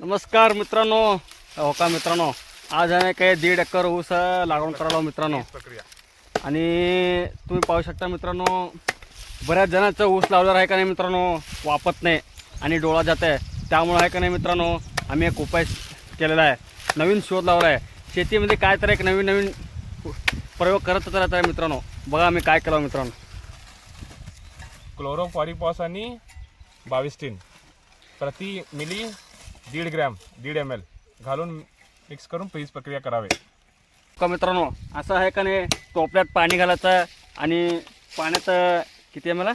नमस्कार मित्रांनो. हो का मित्रांनो? आज आहे काही दीड एकर ऊस लागवण करायला मित्रांनो. प्रक्रिया आणि तुम्ही पाहू शकता मित्रांनो बऱ्याच जणांचं ऊस लावलेलं आहे का नाही मित्रांनो वापत नाही आणि डोळा जात आहे. त्यामुळे आहे का नाही मित्रांनो आम्ही एक उपाय केलेला आहे. नवीन शोध लावला आहे शेतीमध्ये काय तर एक नवीन नवीन प्रयोग करतच राहत आहे मित्रांनो. बघा आम्ही काय केलं मित्रांनो. क्लोरोफॉरिपॉस आणि बावीस टीन प्रति मिली दीड ग्रॅम दीड एम एल घालून मिक्स करून फ्रीज प्रक्रिया करावे. का मित्रांनो असं आहे का नाही टोपल्यात पाणी घालायचं आणि पाण्यात किती आहे? मला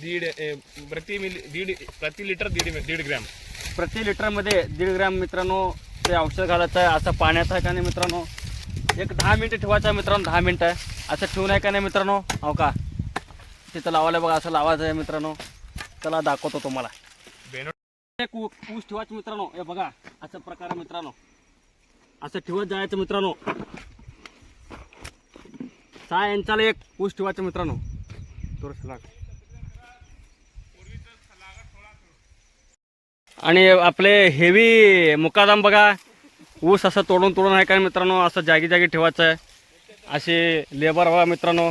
दीड ए, प्रति मिली दीड प्रति लिटर दीड दीड ग्रॅम. प्रति लिटरमध्ये दीड ग्रॅम मित्रांनो ते औषध घालायचं आहे असं पाण्यात आहे का नाही मित्रांनो? एक दहा मिनटं ठेवायचं आहे मित्रांनो दहा मिनटं. असं ठेवून आहे का नाही मित्रांनो? हो का? तिथं लावायला बघा असं लावायचं आहे मित्रांनो. चला दाखवतो तुम्हाला. एक ऊस ठेवायचं मित्रांनो. हे बघा असं प्रकार आहे मित्रांनो. असं ठेवत जायचं मित्रांनो. सहा यांच्याला एक ऊस ठेवायचं मित्रांनो. लाग. आणि आपले हेवी मुकादाम बघा. ऊस असं तोडून तोडून आहे का मित्रांनो? असं जागी जागी ठेवायचं आहे असे लेबर हवा मित्रांनो.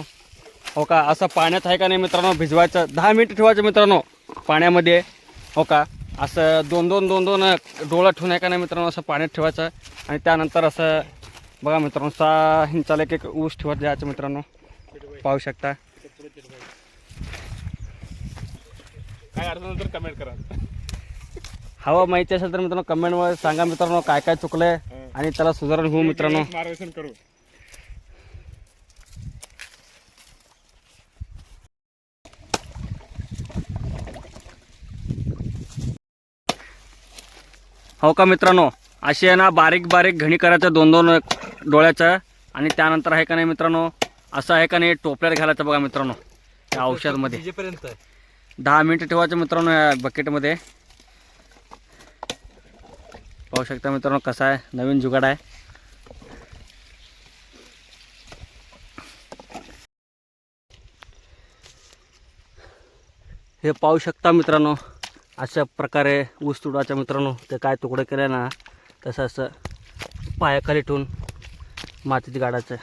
हो का? असं पाण्यात आहे का नाही मित्रांनो? भिजवायचं. दहा मिनिट ठेवायचं मित्रांनो. पाण्यामध्ये. हो का? असं दोन दोन दोन दोन डोळं ठेवून आहे का नाही मित्रांनो असं पाण्यात ठेवायचं. आणि त्यानंतर असं बघा मित्रांनो सहा इंचाला एक एक ऊस ठेवत जायचं मित्रांनो. पाहू शकता. काय अडचण तर कमेंट करा. हवा माहिती असेल तर मित्रांनो कमेंटवर सांगा मित्रांनो काय काय चुकलंय. आणि त्याला सुधारण होऊ मित्रांनो. मार्गदर्शन करू. हो का मित्रांनो? अशी आहे ना बारीक बारीक घणी करायचं दोन दोन डोळ्याचं. आणि त्यानंतर आहे का नाही मित्रांनो? असं आहे का नाही टोपल्यात घालायचं बघा मित्रांनो त्या औषधमध्ये. दहा मिनिटं ठेवायचं मित्रांनो या बकेटमध्ये पाहू शकता मित्रांनो कसा आहे नवीन जुगाड आहे. हे पाहू शकता मित्रांनो अशा प्रकारे ऊस तुडाच्या मित्रांनो ते काय तुकडं केले ना तसं असं पायाखाली ठेवून मातीत गाडायचं.